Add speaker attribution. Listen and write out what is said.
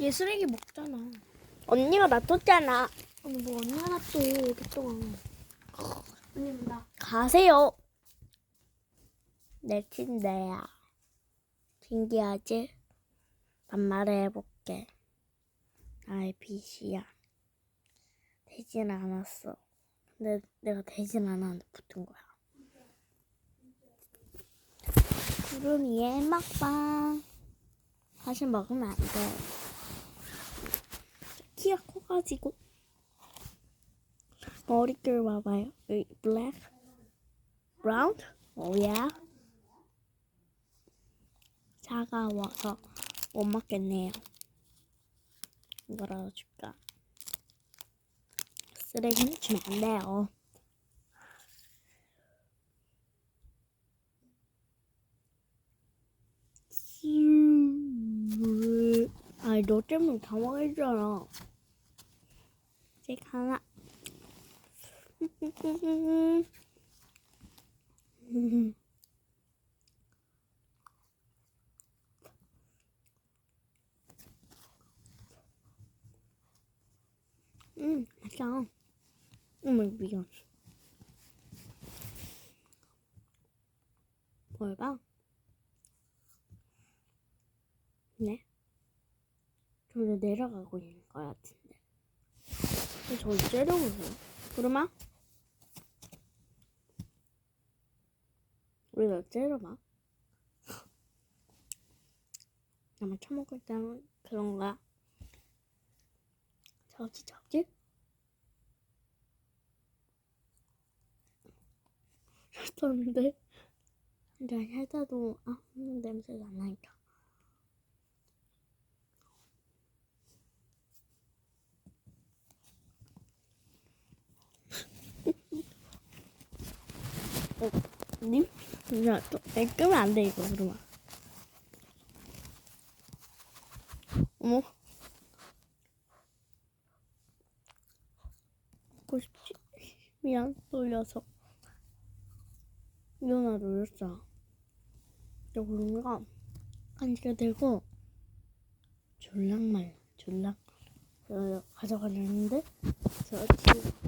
Speaker 1: 얘 쓰레기 먹잖아.
Speaker 2: 언니가 놔뒀잖아.
Speaker 1: 아니 뭐 언니가 놔둬 오랫동안. 언니 나.
Speaker 2: 가세요. 내 침대야. 신기하지? 반말을 해볼게. 나의 빛이야. 되진 않았어. 근데 내가 되진 않았는데 붙은 거야. 구름 위에 먹방. 다시 먹으면 안 돼. 키가 커가지고. 머릿결 봐봐요. 여기. 브라운? 오야. 차가워서 못 먹겠네요. 이거라도 줄까? 쓰레기는 주면 안 돼요. 아니 너 때문에 다 먹었잖아. 이제 하나. 음, 맛있어. 어머, 미안. 뭘 봐? 네? 저기 내려가고 있는 것 같은데. 저기 째려보세요. 구름아? 우리 왜 째려봐? 나만 처먹을 때는 그런가? 저지 저지? 셨었는데 근데 살다도 아 음, 냄새가 안 나니까 어, 님? 야, 또, 내 끄면 안 돼, 이거, 그러면. 어머. 먹고 싶지? 미안, 놀려서. 미안하 놀렸어. 저 그런가? 간지가 되고, 졸랑 말라, 졸랑. 어, 가져가려는데, 저 지금